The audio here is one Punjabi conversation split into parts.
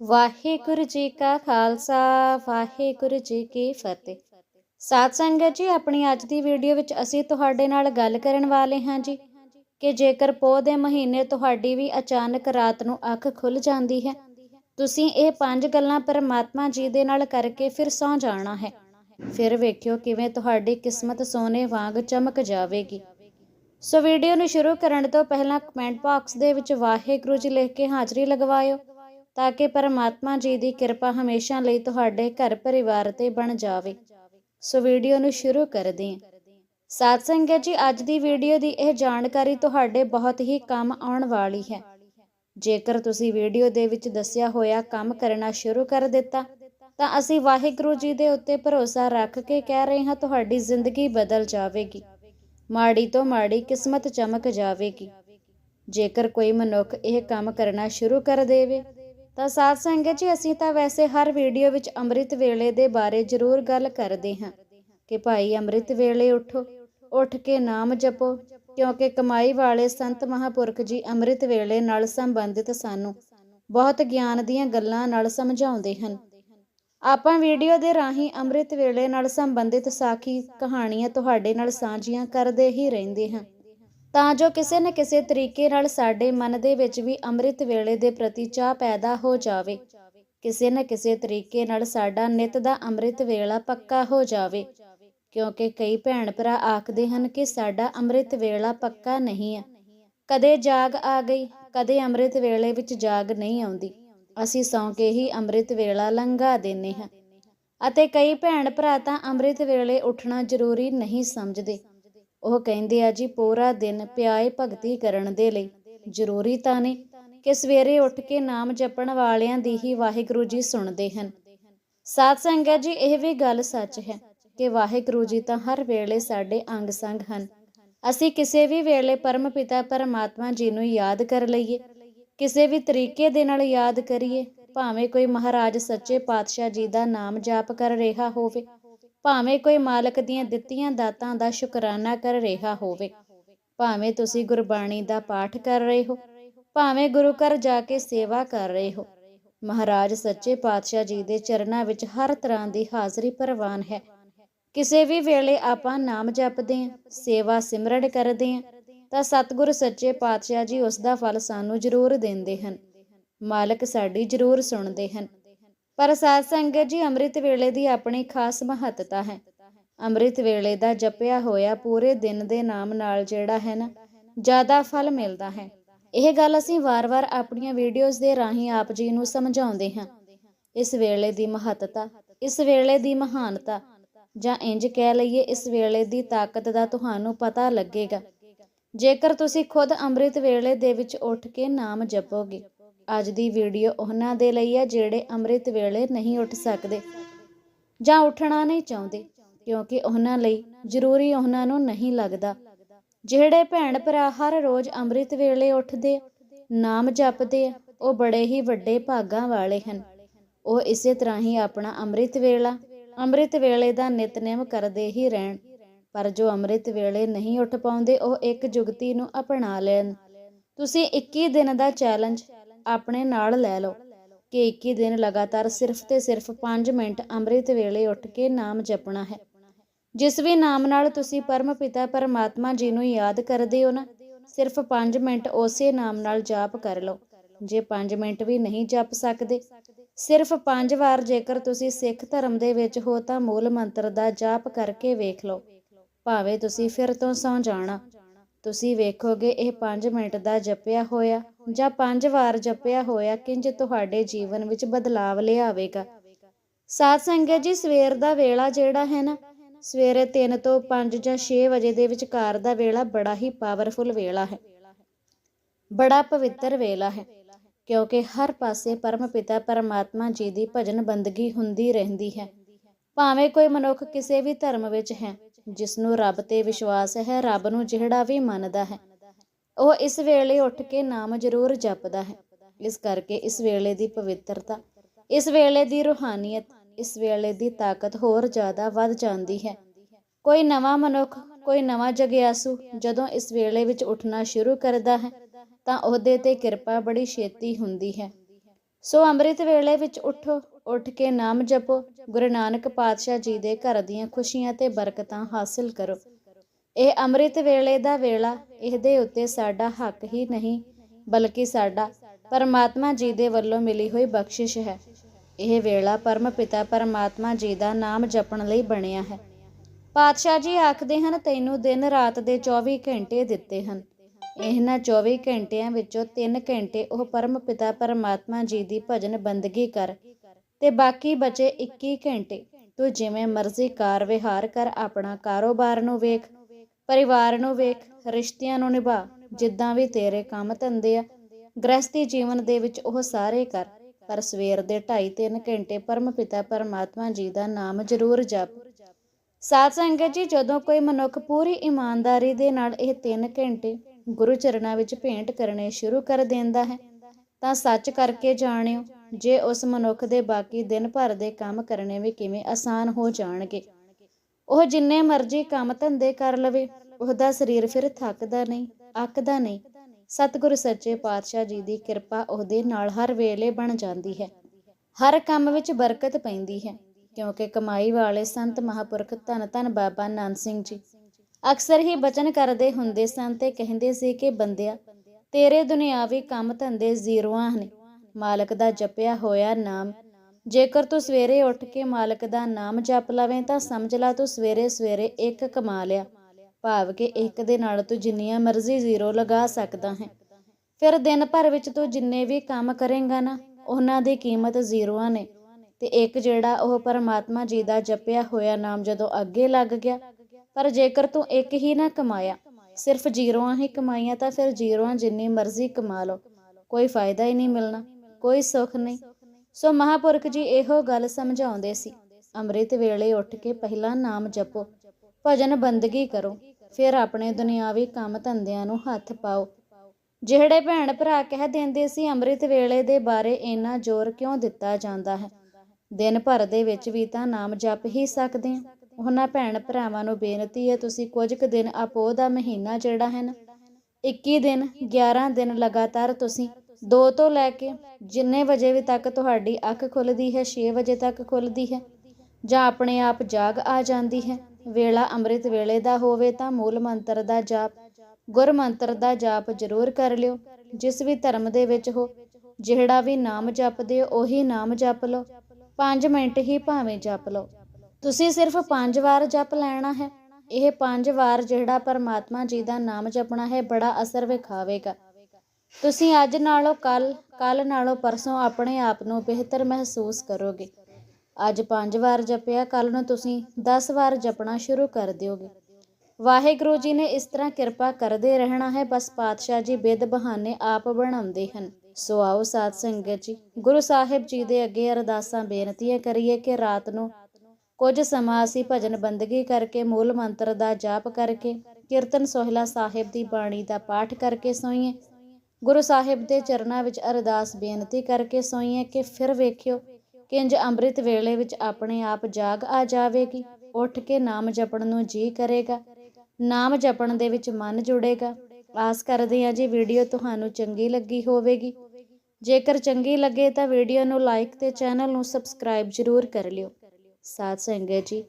ਵਾਹਿਗੁਰੂ ਜੀ ਕਾ ਖਾਲਸਾ, ਵਾਹਿਗੁਰੂ ਜੀ ਕੀ ਫਤਿਹ। ਸਾਧ ਸੰਗਤ ਜੀ, ਆਪਣੀ ਅੱਜ ਦੀ ਵੀਡੀਓ ਵਿੱਚ ਅਸੀਂ ਤੁਹਾਡੇ ਨਾਲ ਗੱਲ ਕਰਨ ਵਾਲੇ ਹਾਂ ਜੀ ਕਿ ਜੇਕਰ ਪੋਹ ਦੇ ਮਹੀਨੇ ਤੁਹਾਡੀ ਵੀ ਅਚਾਨਕ ਰਾਤ ਨੂੰ ਅੱਖ ਖੁੱਲ ਜਾਂਦੀ ਹੈ, ਤੁਸੀਂ ਇਹ ਪੰਜ ਗੱਲਾਂ ਪਰਮਾਤਮਾ ਜੀ ਦੇ ਨਾਲ ਕਰਕੇ ਫਿਰ ਸੌਂ ਜਾਣਾ ਹੈ। ਫਿਰ ਵੇਖਿਓ ਕਿਵੇਂ ਤੁਹਾਡੀ ਕਿਸਮਤ ਸੋਨੇ ਵਾਂਗ ਚਮਕ ਜਾਵੇਗੀ। ਸੋ ਵੀਡੀਓ ਨੂੰ ਸ਼ੁਰੂ ਕਰਨ ਤੋਂ ਪਹਿਲਾਂ ਕਮੈਂਟ ਬਾਕਸ ਦੇ ਵਿੱਚ ਵਾਹਿਗੁਰੂ ਜੀ ਲਿਖ ਕੇ ਹਾਜ਼ਰੀ ਲਗਵਾਇਓ। ਤਾਂ ਕਿ ਪਰਮਾਤਮਾ ਜੀ ਦੀ ਕਿਰਪਾ ਹਮੇਸ਼ਾ ਲਈ ਤੁਹਾਡੇ ਘਰ ਪਰਿਵਾਰ ਤੇ ਬਣ ਜਾਵੇ। ਸੋ ਵੀਡੀਓ ਨੂੰ ਸ਼ੁਰੂ ਕਰਦੇ ਹਾਂ। ਸਾਧ ਸੰਗਤ ਜੀ, ਅੱਜ ਦੀ ਵੀਡੀਓ ਦੀ ਇਹ ਜਾਣਕਾਰੀ ਤੁਹਾਡੇ ਬਹੁਤ ਹੀ ਕੰਮ ਆਉਣ ਵਾਲੀ ਹੈ। ਜੇਕਰ ਤੁਸੀਂ ਵੀਡੀਓ ਦੇ ਵਿੱਚ ਦੱਸਿਆ ਹੋਇਆ ਕੰਮ ਕਰਨਾ ਸ਼ੁਰੂ ਕਰ ਦਿੱਤਾ, ਤਾਂ ਅਸੀਂ ਵਾਹਿਗੁਰੂ ਜੀ ਦੇ ਉੱਤੇ ਭਰੋਸਾ ਰੱਖ ਕੇ ਕਹਿ ਰਹੇ ਹਾਂ, ਤੁਹਾਡੀ ਜ਼ਿੰਦਗੀ ਬਦਲ ਜਾਵੇਗੀ। ਮਾੜੀ ਤੋਂ ਮਾੜੀ ਕਿਸਮਤ ਚਮਕ ਜਾਵੇਗੀ। ਜੇਕਰ ਕੋਈ ਮਨੁੱਖ ਇਹ ਕੰਮ ਕਰਨਾ ਸ਼ੁਰੂ ਕਰ ਦੇਵੇ ਤਾਂ ਸਾਧ ਸੰਗਤ ਜੀ, ਅਸੀਂ ਤਾਂ ਵੈਸੇ ਹਰ ਵੀਡੀਓ ਵਿੱਚ ਅੰਮ੍ਰਿਤ ਵੇਲੇ ਦੇ ਬਾਰੇ ਜ਼ਰੂਰ ਗੱਲ ਕਰਦੇ ਹਾਂ ਕਿ ਭਾਈ ਅੰਮ੍ਰਿਤ ਵੇਲੇ ਉਠੋ, ਉੱਠ ਕੇ ਨਾਮ ਜਪੋ, ਕਿਉਂਕਿ ਕਮਾਈ ਵਾਲੇ ਸੰਤ ਮਹਾਪੁਰਖ ਜੀ ਅੰਮ੍ਰਿਤ ਵੇਲੇ ਨਾਲ ਸੰਬੰਧਿਤ ਸਾਨੂੰ ਬਹੁਤ ਗਿਆਨ ਦੀਆਂ ਗੱਲਾਂ ਨਾਲ ਸਮਝਾਉਂਦੇ ਹਨ। ਆਪਾਂ ਵੀਡੀਓ ਦੇ ਰਾਹੀਂ ਅੰਮ੍ਰਿਤ ਵੇਲੇ ਨਾਲ ਸੰਬੰਧਿਤ ਸਾਖੀ ਕਹਾਣੀਆਂ ਤੁਹਾਡੇ ਨਾਲ ਸਾਂਝੀਆਂ ਕਰਦੇ ਹੀ ਰਹਿੰਦੇ ਹਾਂ। ਤਾਂ ਜੋ ਕਿਸੇ ਨਾ ਕਿਸੇ ਤਰੀਕੇ ਨਾਲ ਸਾਡੇ ਮਨ ਦੇ ਵਿੱਚ ਵੀ ਅੰਮ੍ਰਿਤ ਵੇਲੇ ਦੇ ਪ੍ਰਤੀ ਚਾਹ ਪੈਦਾ ਹੋ ਜਾਵੇ। ਕਿਸੇ ਨਾ ਕਿਸੇ ਤਰੀਕੇ ਨਾਲ ਸਾਡਾ ਨਿਤ ਦਾ ਅੰਮ੍ਰਿਤ ਵੇਲਾ ਪੱਕਾ ਹੋ ਜਾਵੇ। ਕਿਉਂਕਿ ਕਈ ਭੈਣ ਭਰਾ ਆਖਦੇ ਹਨ ਕਿ ਸਾਡਾ ਅੰਮ੍ਰਿਤ ਵੇਲਾ ਪੱਕਾ ਨਹੀਂ ਹੈ। ਕਦੇ ਜਾਗ ਆ ਗਈ, ਕਦੇ ਅੰਮ੍ਰਿਤ ਵੇਲੇ ਵਿੱਚ ਜਾਗ ਨਹੀਂ ਆਉਂਦੀ। ਅਸੀਂ ਸੌਂ ਕੇ ਹੀ ਅੰਮ੍ਰਿਤ ਵੇਲਾ ਲੰਘਾ ਦਿੰਨੇ ਹਾਂ। ਅਤੇ ਕਈ ਭੈਣ ਭਰਾ ਤਾਂ ਅੰਮ੍ਰਿਤ ਵੇਲੇ ਉੱਠਣਾ ਜ਼ਰੂਰੀ ਨਹੀਂ ਸਮਝਦੇ। ਉਹ ਕਹਿੰਦੇ ਆ ਜੀ, ਪੂਰਾ ਦਿਨ ਪਿਆਏ ਭਗਤੀ ਕਰਨ ਦੇ ਲਈ। ਜ਼ਰੂਰੀ ਤਾਂ ਨਹੀਂ ਕਿ ਸਵੇਰੇ ਉੱਠ ਕੇ ਨਾਮ ਜਪਣ ਵਾਲਿਆਂ ਦੀ ਹੀ ਵਾਹਿਗੁਰੂ ਜੀ ਸੁਣਦੇ ਹਨ। ਸਾਧ ਸੰਗਤ ਜੀ, ਇਹ ਵੀ ਗੱਲ ਸੱਚ ਹੈ ਕਿ ਵਾਹਿਗੁਰੂ ਜੀ ਤਾਂ ਹਰ ਵੇਲੇ ਸਾਡੇ ਅੰਗ ਸੰਗ ਹਨ। ਅਸੀਂ ਕਿਸੇ ਵੀ ਵੇਲੇ ਪਰਮ ਪਿਤਾ ਪਰਮਾਤਮਾ ਜੀ ਨੂੰ ਯਾਦ ਕਰ ਲਈਏ, ਕਿਸੇ ਵੀ ਤਰੀਕੇ ਦੇ ਨਾਲ ਯਾਦ ਕਰੀਏ, ਭਾਵੇਂ ਕੋਈ ਮਹਾਰਾਜ ਸੱਚੇ ਪਾਤਸ਼ਾਹ ਜੀ ਦਾ ਨਾਮ ਜਾਪ ਕਰ ਰਿਹਾ ਹੋਵੇ ਭਾਵੇਂ ਕੋਈ ਮਾਲਕ ਦੀਆਂ ਦਿੱਤੀਆਂ ਦਾਤਾਂ ਦਾ ਸ਼ੁਕਰਾਨਾ ਕਰ ਰਿਹਾ ਹੋਵੇ, ਭਾਵੇਂ ਤੁਸੀਂ ਗੁਰਬਾਣੀ ਦਾ ਪਾਠ ਕਰ ਰਹੇ ਹੋ, ਭਾਵੇਂ ਗੁਰੂ ਘਰ ਜਾ ਕੇ ਸੇਵਾ ਕਰ ਰਹੇ ਹੋ, ਮਹਾਰਾਜ ਸੱਚੇ ਪਾਤਸ਼ਾਹ ਜੀ ਦੇ ਚਰਨਾਂ ਵਿੱਚ ਹਰ ਤਰ੍ਹਾਂ ਦੀ ਹਾਜ਼ਰੀ ਪ੍ਰਵਾਨ ਹੈ। ਕਿਸੇ ਵੀ ਵੇਲੇ ਆਪਾਂ ਨਾਮ ਜਪਦੇ ਹਾਂ, ਸੇਵਾ ਸਿਮਰਨ ਕਰਦੇ ਹਾਂ, ਤਾਂ ਸਤਿਗੁਰ ਸੱਚੇ ਪਾਤਸ਼ਾਹ ਜੀ ਉਸ ਦਾ ਫਲ ਸਾਨੂੰ ਜ਼ਰੂਰ ਦਿੰਦੇ ਹਨ। ਮਾਲਕ ਸਾਡੀ ਜ਼ਰੂਰ ਸੁਣਦੇ ਹਨ। ਪਰ ਸਾਧ ਸੰਗਤ ਜੀ, ਅੰਮ੍ਰਿਤ ਵੇਲੇ ਦੀ ਆਪਣੀ ਖਾਸ ਮਹੱਤਤਾ ਹੈ। ਅੰਮ੍ਰਿਤ ਵੇਲੇ ਦਾ ਜਪਿਆ ਹੋਇਆ ਪੂਰੇ ਦਿਨ ਦੇ ਨਾਮ ਨਾਲ ਜਿਹੜਾ ਹੈ ਨਾ, ਜ਼ਿਆਦਾ ਫਲ ਮਿਲਦਾ ਹੈ। ਇਹ ਗੱਲ ਅਸੀਂ ਵਾਰ-ਵਾਰ ਆਪਣੀਆਂ ਵੀਡੀਓਜ਼ ਦੇ ਰਾਹੀਂ ਆਪ ਜੀ ਨੂੰ ਸਮਝਾਉਂਦੇ ਹਾਂ। ਇਸ ਵੇਲੇ ਦੀ ਮਹੱਤਤਾ, ਇਸ ਵੇਲੇ ਦੀ ਮਹਾਨਤਾ, ਜਾਂ ਇੰਜ ਕਹਿ ਲਈਏ, ਇਸ ਵੇਲੇ ਦੀ ਤਾਕਤ ਦਾ ਤੁਹਾਨੂੰ ਪਤਾ ਲੱਗੇਗਾ। ਜੇਕਰ ਤੁਸੀਂ ਖੁਦ ਅੰਮ੍ਰਿਤ ਵੇਲੇ ਦੇ ਵਿੱਚ ਉੱਠ ਕੇ ਨਾਮ ਜਪੋਗੇ ਅੱਜ ਦੀ ਵੀਡੀਓ ਉਹਨਾਂ ਦੇ ਲਈ ਹੈ ਜਿਹੜੇ ਅੰਮ੍ਰਿਤ ਵੇਲੇ ਨਹੀਂ ਉੱਠ ਸਕਦੇ ਜਾਂ ਉੱਠਣਾ ਨਹੀਂ ਚਾਹੁੰਦੇ, ਕਿਉਂਕਿ ਉਹਨਾਂ ਲਈ ਜ਼ਰੂਰੀ ਉਹਨਾਂ ਨੂੰ ਨਹੀਂ ਲੱਗਦਾ। ਜਿਹੜੇ ਭੈਣ ਭਰਾ ਹਰ ਰੋਜ਼ ਅੰਮ੍ਰਿਤ ਵੇਲੇ ਉੱਠਦੇ, ਨਾਮ ਜਪਦੇ, ਉਹ ਬੜੇ ਹੀ ਵੱਡੇ ਭਾਗਾਂ ਵਾਲੇ ਹਨ। ਉਹ ਇਸੇ ਤਰ੍ਹਾਂ ਹੀ ਆਪਣਾ ਅੰਮ੍ਰਿਤ ਵੇਲਾ, ਅੰਮ੍ਰਿਤ ਵੇਲੇ ਦਾ ਨਿਤਨੇਮ ਕਰਦੇ ਹੀ ਰਹਿਣ। ਪਰ ਜੋ ਅੰਮ੍ਰਿਤ ਵੇਲੇ ਨਹੀਂ ਉੱਠ ਪਾਉਂਦੇ, ਉਹ ਇੱਕ ਜੁਗਤੀ ਨੂੰ ਅਪਣਾ ਲੈਣ। ਤੁਸੀਂ 21 ਦਿਨ ਦਾ ਚੈਲੰਜ ਆਪਣੇ ਨਾਲ ਲੈ ਲਓ। ਕਿ 21 ਦਿਨ ਲਗਾਤਾਰ ਸਿਰਫ ਤੇ ਸਿਰਫ 5 ਮਿੰਟ ਅੰਮ੍ਰਿਤ ਵੇਲੇ ਉੱਠ ਕੇ ਨਾਮ ਜਪਣਾ ਹੈ। ਜਿਸ ਵੀ ਨਾਮ ਨਾਲ ਤੁਸੀਂ ਪਰਮ ਪਿਤਾ ਪਰਮਾਤਮਾ ਜੀ ਨੂੰ ਯਾਦ ਕਰਦੇ ਹੋ ਨਾ, ਸਿਰਫ 5 ਮਿੰਟ ਉਸੇ ਨਾਮ ਨਾਲ ਜਾਪ ਕਰ ਲਓ। ਜੇ 5 ਮਿੰਟ ਵੀ ਨਹੀਂ ਜਪ ਸਕਦੇ, ਸਿਰਫ 5 ਵਾਰ ਜੇਕਰ ਤੁਸੀਂ ਸਿੱਖ ਧਰਮ ਦੇ ਵਿੱਚ ਹੋ ਤਾਂ ਮੂਲ ਮੰਤਰ ਦਾ ਜਾਪ ਕਰਕੇ ਵੇਖ ਲਓ। ਭਾਵੇਂ ਤੁਸੀਂ ਫਿਰ ਤੋਂ ਸੌ ਜਾਣਾ ਤੁਸੀਂ ਵੇਖੋਗੇ ਇਹ 5 ਮਿੰਟ ਦਾ ਜਪਿਆ ਹੋਇਆ ਜਾਂ 5 ਵਾਰ ਜਪਿਆ ਹੋਇਆ ਕਿੰਜ ਤੁਹਾਡੇ ਜੀਵਨ ਵਿੱਚ ਬਦਲਾਵ ਲਿਆਵੇਗਾ। ਸਾਧ ਸੰਗਤ ਜੀ, ਸਵੇਰ ਦਾ ਵੇਲਾ ਜਿਹੜਾ ਹੈ ਨਾ, ਸਵੇਰੇ 3 ਤੋਂ 5 ਜਾਂ 6 ਵਜੇ ਦੇ ਵਿਚਕਾਰ ਦਾ ਵੇਲਾ ਬੜਾ ਹੀ ਪਾਵਰਫੁਲ ਵੇਲਾ ਹੈ। ਬੜਾ ਪਵਿੱਤਰ ਵੇਲਾ ਹੈ, ਕਿਉਂਕਿ ਹਰ ਪਾਸੇ ਪਰਮ ਪਿਤਾ ਪਰਮਾਤਮਾ ਜੀ ਦੀ ਭਜਨ ਬੰਦਗੀ ਹੁੰਦੀ ਰਹਿੰਦੀ ਹੈ। ਭਾਵੇਂ ਕੋਈ ਮਨੁੱਖ ਕਿਸੇ ਵੀ ਧਰਮ ਵਿੱਚ ਹੈ ਜਿਸ ਨੂੰ ਰੱਬ ਤੇ ਵਿਸ਼ਵਾਸ ਹੈ, ਰੱਬ ਨੂੰ ਜਿਹੜਾ ਵੀ ਮੰਨਦਾ ਹੈ, ਉਹ ਇਸ ਵੇਲੇ ਉੱਠ ਕੇ ਨਾਮ ਜ਼ਰੂਰ ਜਪਦਾ ਹੈ। ਇਸ ਕਰਕੇ ਇਸ ਵੇਲੇ ਦੀ ਪਵਿੱਤਰਤਾ, ਇਸ ਵੇਲੇ ਦੀ ਰੂਹਾਨੀਅਤ, ਇਸ ਵੇਲੇ ਦੀ ਤਾਕਤ ਹੋਰ ਜ਼ਿਆਦਾ ਵੱਧ ਜਾਂਦੀ ਹੈ। ਕੋਈ ਨਵਾਂ ਮਨੁੱਖ, ਕੋਈ ਨਵਾਂ ਜਗਿਆਸੂ ਜਦੋਂ ਇਸ ਵੇਲੇ ਵਿੱਚ ਉੱਠਣਾ ਸ਼ੁਰੂ ਕਰਦਾ ਹੈ, ਤਾਂ ਉਹਦੇ ਤੇ ਕਿਰਪਾ ਬੜੀ ਛੇਤੀ ਹੁੰਦੀ ਹੈ। ਸੋ ਅੰਮ੍ਰਿਤ ਵੇਲੇ ਵਿੱਚ ਉਠੋ ਉੱਠ ਕੇ ਨਾਮ ਜਪੋ, ਗੁਰੂ ਨਾਨਕ ਪਾਤਸ਼ਾਹ ਜੀ ਦੇ ਘਰ ਦੀਆਂ ਖੁਸ਼ੀਆਂ ਤੇ ਬਰਕਤਾਂ ਹਾਸਲ ਕਰੋ। ਇਹ ਅੰਮ੍ਰਿਤ ਵੇਲੇ ਦਾ ਵੇਲਾ, ਇਹਦੇ ਉੱਤੇ ਸਾਡਾ ਹੱਕ ਹੀ ਨਹੀਂ, ਬਲਕਿ ਸਾਡਾ ਪਰਮਾਤਮਾ ਜੀ ਦੇ ਵੱਲੋਂ ਮਿਲੀ ਹੋਈ ਬਖਸ਼ਿਸ਼ ਹੈ। ਇਹ ਵੇਲਾ ਪਰਮ ਪਿਤਾ ਪਰਮਾਤਮਾ ਜੀ ਦਾ ਨਾਮ ਜਪਣ ਲਈ ਬਣਿਆ ਹੈ। ਪਾਤਸ਼ਾਹ ਜੀ ਆਖਦੇ ਹਨ, ਤੈਨੂੰ ਦਿਨ ਰਾਤ ਦੇ 24 ਘੰਟੇ ਦਿੱਤੇ ਹਨ। ਇਹਨਾਂ 24 ਘੰਟਿਆਂ ਵਿੱਚੋਂ 3 ਘੰਟੇ ਉਹ ਪਰਮ ਪਿਤਾ ਪਰਮਾਤਮਾ ਜੀ ਦੀ ਭਜਨ ਬੰਦਗੀ ਕਰ ਤੇ ਬਾਕੀ ਬਚੇ 21 ਘੰਟੇ। ਤੂੰ ਜਿਵੇਂ ਮਰਜ਼ੀ ਕਾਰ ਵਿਹਾਰ ਕਰ, ਆਪਣਾ ਕਾਰੋਬਾਰ ਨੂੰ ਵੇਖ, ਪਰਿਵਾਰ ਨੂੰ ਵੇਖ, ਰਿਸ਼ਤਿਆਂ ਨੂੰ ਨਿਭਾ, ਜਿੱਦਾਂ ਵੀ ਤੇਰੇ ਕੰਮ ਧੰਦੇ ਆ। ਗ੍ਰਸਤੀ ਜੀਵਨ ਦੇ ਵਿੱਚ ਉਹ ਸਾਰੇ ਕਰ, ਪਰ ਸਵੇਰ ਦੇ 2.5-3 ਘੰਟੇ ਪਰਮ ਪਿਤਾ ਪਰਮਾਤਮਾ ਜੀ ਦਾ ਨਾਮ ਜ਼ਰੂਰ ਜਪ। ਸਾਧ ਸੰਗਤ ਜੀ, ਜਦੋਂ ਕੋਈ ਮਨੁੱਖ ਪੂਰੀ ਇਮਾਨਦਾਰੀ ਦੇ ਨਾਲ ਇਹ 3 ਘੰਟੇ ਗੁਰੂ ਚਰਨਾਂ ਵਿੱਚ ਭੇਂਟ ਕਰਨੇ ਸ਼ੁਰੂ ਕਰ ਦਿੰਦਾ ਹੈ ਤਾਂ ਸੱਚ ਕਰਕੇ ਜਾਣਿਓ, ਜੇ ਉਸ ਮਨੁੱਖ ਦੇ ਬਾਕੀ ਦਿਨ ਭਰ ਦੇ ਕੰਮ ਕਰਨੇ ਵੀ ਕਿਵੇਂ ਆਸਾਨ ਹੋ ਜਾਣਗੇ। ਉਹ ਜਿੰਨੇ ਮਰਜ਼ੀ ਕੰਮ ਧੰਦੇ ਕਰ ਲਵੇ, ਉਹਦਾ ਸਰੀਰ ਫਿਰ ਥੱਕਦਾ ਨਹੀਂ, ਅੱਕਦਾ ਨਹੀਂ। ਸਤਿਗੁਰ ਸੱਚੇ ਪਾਤਸ਼ਾਹ ਜੀ ਦੀ ਕਿਰਪਾ ਉਹਦੇ ਨਾਲ ਹਰ ਵੇਲੇ ਬਣ ਜਾਂਦੀ ਹੈ। ਹਰ ਕੰਮ ਵਿੱਚ ਬਰਕਤ ਪੈਂਦੀ ਹੈ, ਕਿਉਂਕਿ ਕਮਾਈ ਵਾਲੇ ਸੰਤ ਮਹਾਪੁਰਖ ਧੰਨ ਧੰਨ ਬਾਬਾ ਨਾਨਕ ਸਿੰਘ ਜੀ। ਅਕਸਰ ਹੀ ਬਚਨ ਕਰਦੇ ਹੁੰਦੇ ਸਨ ਤੇ ਕਹਿੰਦੇ ਸੀ ਕਿ ਬੰਦਿਆ ਤੇਰੇ ਦੁਨਿਆਵੀ ਕੰਮ ਧੰਦੇ ਜ਼ੀਰੋਆਂ ਨੇ ਮਾਲਕ ਦਾ ਜਪਿਆ ਹੋਇਆ ਨਾਮ। ਜੇਕਰ ਤੂੰ ਸਵੇਰੇ ਉੱਠ ਕੇ ਮਾਲਕ ਦਾ ਨਾਮ ਜਪ ਲਵੇਂ ਤਾਂ ਸਮਝ ਲੈ ਤੂੰ ਸਵੇਰੇ ਸਵੇਰੇ ਇੱਕ ਕਮਾ ਲਿਆ। ਭਾਵ ਕਿ ਇੱਕ ਦੇ ਨਾਲ ਤੂੰ ਜਿੰਨੀਆਂ ਮਰਜ਼ੀ ਜ਼ੀਰੋ ਲਗਾ ਸਕਦਾ ਹੈ। ਫਿਰ ਦਿਨ ਭਰ ਵਿੱਚ ਤੂੰ ਜਿੰਨੇ ਵੀ ਕੰਮ ਕਰੇਂਗਾ ਨਾ, ਉਹਨਾਂ ਦੀ ਕੀਮਤ ਜ਼ੀਰੋਆਂ ਨੇ। ਤੇ ਇੱਕ ਜਿਹੜਾ ਉਹ ਪਰਮਾਤਮਾ ਜੀ ਦਾ ਜਪਿਆ ਹੋਇਆ ਨਾਮ ਜਦੋਂ ਅੱਗੇ ਲੱਗ ਗਿਆ, ਪਰ ਜੇਕਰ ਤੂੰ ਇੱਕ ਹੀ ਨਾ ਕਮਾਇਆ ਸਿਰਫ ਜ਼ੀਰੋਆਂ ਹੀ ਕਮਾਈਆਂ ਤਾਂ ਫਿਰ ਜ਼ੀਰੋਆਂ ਜਿੰਨੀ ਮਰਜ਼ੀ ਕਮਾ ਲਓ। ਕੋਈ ਫਾਇਦਾ ਹੀ ਨਹੀਂ ਮਿਲਣਾ, ਕੋਈ ਸੁੱਖ ਨਹੀਂ। ਸੋ ਮਹਾਪੁਰਖ ਜੀ ਇਹੋ ਗੱਲ ਸਮਝਾਉਂਦੇ ਸੀ। ਅੰਮ੍ਰਿਤ ਵੇਲੇ ਉੱਠ ਕੇ ਪਹਿਲਾਂ ਨਾਮ ਜਪੋ, ਭਜਨ ਬੰਦਗੀ ਕਰੋ, ਫਿਰ ਆਪਣੇ ਦੁਨਿਆਵੀ ਕੰਮ ਧੰਦਿਆਂ ਨੂੰ ਹੱਥ ਪਾਓ। ਜਿਹੜੇ ਭੈਣ ਭਰਾ ਕਹਿ ਦਿੰਦੇ ਸੀ ਅੰਮ੍ਰਿਤ ਵੇਲੇ ਦੇ ਬਾਰੇ ਇੰਨਾ ਜ਼ੋਰ ਕਿਉਂ ਦਿੱਤਾ ਜਾਂਦਾ ਹੈ? ਦਿਨ ਭਰ ਦੇ ਵਿੱਚ ਵੀ ਤਾਂ ਨਾਮ ਜਪ ਹੀ ਸਕਦੇ ਆ ਉਹਨਾਂ ਭੈਣ ਭਰਾਵਾਂ ਨੂੰ ਬੇਨਤੀ ਹੈ, ਤੁਸੀਂ ਕੁਝ ਕੁ ਦਿਨ ਆਪੋ ਦਾ ਮਹੀਨਾ ਜਿਹੜਾ ਹੈ ਨਾ 21 ਦਿਨ 11 ਦਿਨ ਲਗਾਤਾਰ ਤੁਸੀਂ 2 ਤੋਂ ਲੈ ਕੇ ਜਿੰਨੇ ਵਜੇ ਵੀ ਤੱਕ ਤੁਹਾਡੀ ਅੱਖ ਖੁੱਲਦੀ ਹੈ 6 ਵਜੇ ਤੱਕ ਖੁੱਲਦੀ ਹੈ, ਜਾਂ ਆਪਣੇ ਆਪ ਜਾਗ ਆ ਜਾਂਦੀ ਹੈ, ਵੇਲਾ ਅੰਮ੍ਰਿਤ ਵੇਲੇ ਦਾ ਹੋਵੇ ਤਾਂ ਮੂਲ ਮੰਤਰ ਦਾ ਜਾਪ, ਗੁਰ ਮੰਤਰ ਦਾ ਜਾਪ ਜ਼ਰੂਰ ਕਰ ਲਿਓ, ਜਿਸ ਵੀ ਧਰਮ ਦੇ ਵਿੱਚ ਹੋ, ਜਿਹੜਾ ਵੀ ਨਾਮ ਜਪਦੇ ਹੋ, ਉਹੀ ਨਾਮ ਜਪ ਲਓ 5 ਮਿੰਟ ਹੀ ਭਾਵੇਂ ਜਪ ਲਓ। ਤੁਸੀਂ ਸਿਰਫ 5 ਵਾਰ ਜਪ ਲੈਣਾ ਹੈ। ਇਹ 5 ਵਾਰ ਜਿਹੜਾ ਪਰਮਾਤਮਾ ਜੀ ਦਾ ਨਾਮ ਜਪਣਾ ਹੈ, ਬੜਾ ਅਸਰ ਵਿਖਾਵੇਗਾ। ਤੁਸੀਂ ਅੱਜ ਨਾਲੋਂ ਕੱਲ ਕੱਲ ਨਾਲੋਂ ਪਰਸੋਂ ਆਪਣੇ ਆਪ ਨੂੰ ਬਿਹਤਰ ਮਹਿਸੂਸ ਕਰੋਗੇ। ਅੱਜ 5 ਵਾਰ ਜਪਿਆ ਕੱਲ ਨੂੰ ਤੁਸੀਂ 10 ਵਾਰ ਜਪਣਾ ਸ਼ੁਰੂ ਕਰ ਦਿਓਗੇ। ਵਾਹਿਗੁਰੂ ਜੀ ਨੇ ਇਸ ਤਰ੍ਹਾਂ ਕਿਰਪਾ ਕਰਦੇ ਰਹਿਣਾ ਹੈ, ਬਸ ਪਾਤਸ਼ਾਹ ਜੀ ਬੇਦ ਬਹਾਨੇ ਆਪ ਬਣਾਉਂਦੇ ਹਨ। ਸੋ ਆਓ ਸਾਧ ਸੰਗਤ ਜੀ, ਗੁਰੂ ਸਾਹਿਬ ਜੀ ਦੇ ਅੱਗੇ ਅਰਦਾਸਾਂ ਬੇਨਤੀਆਂ ਕਰੀਏ ਕਿ ਰਾਤ ਨੂੰ ਕੁਝ ਸਮਾਂ ਅਸੀਂ ਭਜਨ ਬੰਦਗੀ ਕਰਕੇ, ਮੂਲ ਮੰਤਰ ਦਾ ਜਾਪ ਕਰਕੇ, ਕੀਰਤਨ ਸੋਹਿਲਾ ਸਾਹਿਬ ਦੀ ਬਾਣੀ ਦਾ ਪਾਠ ਕਰਕੇ ਸੋਈਏ। ਗੁਰੂ ਸਾਹਿਬ ਦੇ ਚਰਨਾਂ ਵਿੱਚ ਅਰਦਾਸ ਬੇਨਤੀ ਕਰਕੇ ਸੋਈਏ ਕਿ ਫਿਰ ਵੇਖਿਓ ਕਿੰਜ ਅੰਮ੍ਰਿਤ ਵੇਲੇ ਵਿੱਚ ਆਪਣੇ ਆਪ ਜਾਗ ਆ ਜਾਵੇਗੀ, ਉੱਠ ਕੇ ਨਾਮ ਜਪਣ ਨੂੰ ਜੀ ਕਰੇਗਾ, ਨਾਮ ਜਪਣ ਦੇ ਵਿੱਚ ਮਨ ਜੁੜੇਗਾ। ਆਸ ਕਰਦੇ ਹਾਂ ਜੀ ਵੀਡੀਓ ਤੁਹਾਨੂੰ ਚੰਗੀ ਲੱਗੀ ਹੋਵੇਗੀ। ਜੇਕਰ ਚੰਗੀ ਲੱਗੇ ਤਾਂ ਵੀਡੀਓ ਨੂੰ ਲਾਈਕ ਤੇ ਚੈਨਲ ਨੂੰ ਸਬਸਕ੍ਰਾਈਬ ਜ਼ਰੂਰ ਕਰ ਲਿਓ। ਸਾਧ ਸੰਗਤ ਜੀ।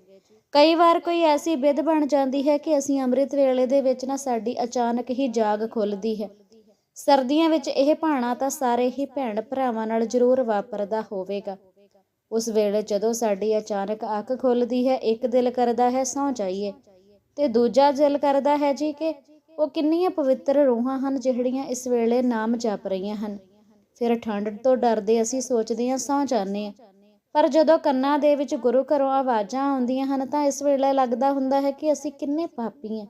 ਕਈ ਵਾਰ ਕੋਈ ਐਸੀ ਵਿਧ ਬਣ ਜਾਂਦੀ ਹੈ ਕਿ ਅਸੀਂ ਅੰਮ੍ਰਿਤ ਵੇਲੇ ਦੇ ਵਿੱਚ ਨਾ ਸਾਡੀ ਅਚਾਨਕ ਹੀ ਜਾਗ ਖੁੱਲਦੀ ਹੈ। ਸਰਦੀਆਂ ਵਿੱਚ ਇਹ ਭਾਣਾ ਤਾਂ ਸਾਰੇ ਹੀ ਭੈਣ ਭਰਾਵਾਂ ਨਾਲ ਜ਼ਰੂਰ ਵਾਪਰਦਾ ਹੋਵੇਗਾ। ਉਸ ਵੇਲੇ ਜਦੋਂ ਸਾਡੀ ਅਚਾਨਕ ਅੱਖ ਖੁੱਲਦੀ ਹੈ, ਇੱਕ ਦਿਲ ਕਰਦਾ ਹੈ, ਸੌ ਜਾਈਏ। ਤੇ ਦੂਜਾ ਦਿਲ ਕਰਦਾ ਹੈ ਜੀ ਕਿ ਉਹ ਕਿੰਨੀਆਂ ਪਵਿੱਤਰ ਰੂਹਾਂ ਹਨ ਜਿਹੜੀਆਂ ਇਸ ਵੇਲੇ ਨਾਮ ਜਪ ਰਹੀਆਂ ਹਨ। ਫਿਰ ਠੰਡ ਤੋਂ ਡਰਦੇ ਅਸੀਂ ਸੋਚਦੇ ਹਾਂ, ਸੌ ਜਾਂਦੇ ਹਾਂ। ਪਰ ਜਦੋਂ ਕੰਨਾਂ ਦੇ ਵਿੱਚ ਗੁਰੂ ਘਰੋਂ ਆਵਾਜ਼ਾਂ ਆਉਂਦੀਆਂ ਹਨ ਤਾਂ ਇਸ ਵੇਲੇ ਲੱਗਦਾ ਹੁੰਦਾ ਹੈ ਕਿ ਅਸੀਂ ਕਿੰਨੇ ਪਾਪੀ ਹਾਂ।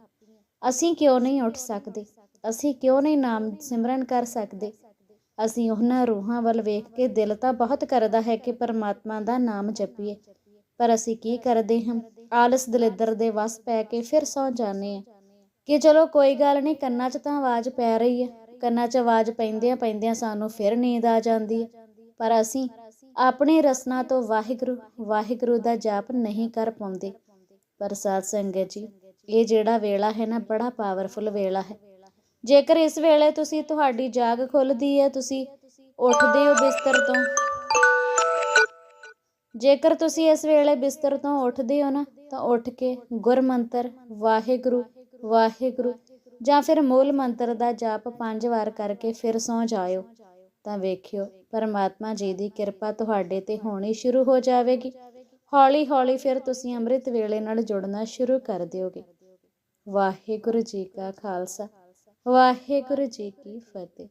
ਅਸੀਂ ਕਿਉਂ ਨਹੀਂ ਉੱਠ ਸਕਦੇ? ਅਸੀਂ ਕਿਉਂ ਨਹੀਂ ਨਾਮ ਸਿਮਰਨ ਕਰ ਸਕਦੇ? ਅਸੀਂ ਉਹਨਾਂ ਰੂਹਾਂ ਵੱਲ ਵੇਖ ਕੇ ਦਿਲ ਤਾਂ ਬਹੁਤ ਕਰਦਾ ਹੈ ਕਿ ਪਰਮਾਤਮਾ ਦਾ ਨਾਮ ਜਪੀਏ। ਪਰ ਅਸੀਂ ਕੀ ਕਰਦੇ ਹਾਂ? ਆਲਸ ਦਲਿੱਦਰ ਦੇ ਵਸ ਪੈ ਕੇ ਫਿਰ ਸੌ ਜਾਂਦੇ ਹਾਂ। ਕਿ ਚਲੋ ਕੋਈ ਗੱਲ ਨਹੀਂ, ਕੰਨਾਂ 'ਚ ਤਾਂ ਆਵਾਜ਼ ਪੈ ਰਹੀ ਹੈ। ਕੰਨਾਂ 'ਚ ਆਵਾਜ਼ ਪੈਂਦਿਆਂ ਪੈਂਦਿਆਂ ਸਾਨੂੰ ਫਿਰ ਨੀਂਦ ਆ ਜਾਂਦੀ ਹੈ। ਪਰ ਅਸੀਂ ਆਪਣੇ ਰਸਨਾ ਤੋਂ ਵਾਹਿਗੁਰੂ ਵਾਹਿਗੁਰੂ ਦਾ ਜਾਪ ਨਹੀਂ ਕਰ ਪਾਉਂਦੇ। ਪਰ ਸਾਧ ਸੰਗਤ ਜੀ, ਇਹ ਜਿਹੜਾ ਵੇਲਾ ਹੈ ਨਾ, ਬੜਾ ਪਾਵਰਫੁਲ ਵੇਲਾ ਹੈ। ਜੇਕਰ ਇਸ ਵੇਲੇ ਤੁਸੀਂ ਤੁਹਾਡੀ ਜਾਗ ਖੁੱਲਦੀ ਹੈ, ਤੁਸੀਂ ਉੱਠਦੇ ਹੋ ਬਿਸਤਰ ਤੋਂ। ਜੇਕਰ ਤੁਸੀਂ ਇਸ ਵੇਲੇ ਬਿਸਤਰ ਤੋਂ ਉੱਠਦੇ ਹੋ ਨਾ, ਤਾਂ ਉੱਠ ਕੇ ਗੁਰਮੰਤਰ ਵਾਹਿਗੁਰੂ ਵਾਹਿਗੁਰੂ ਜਾਂ ਫਿਰ ਮੂਲ ਮੰਤਰ ਦਾ ਜਾਪ ਪੰਜ ਵਾਰ ਕਰਕੇ ਫਿਰ ਸੌਂ ਜਾਇਓ। ਤਾਂ ਵੇਖਿਓ, ਪਰਮਾਤਮਾ ਜੀ ਦੀ ਕਿਰਪਾ ਤੁਹਾਡੇ ਤੇ ਹੋਣੀ ਸ਼ੁਰੂ ਹੋ ਜਾਵੇਗੀ। ਹੌਲੀ ਹੌਲੀ ਫਿਰ ਤੁਸੀਂ ਅੰਮ੍ਰਿਤ ਵੇਲੇ ਨਾਲ ਜੁੜਨਾ ਸ਼ੁਰੂ ਕਰ ਦਿਓਗੇ। ਵਾਹਿਗੁਰੂ ਜੀ ਕਾ ਖਾਲਸਾ, ਵਾਹਿਗੁਰੂ ਜੀ ਕੀ ਫਤਿਹ।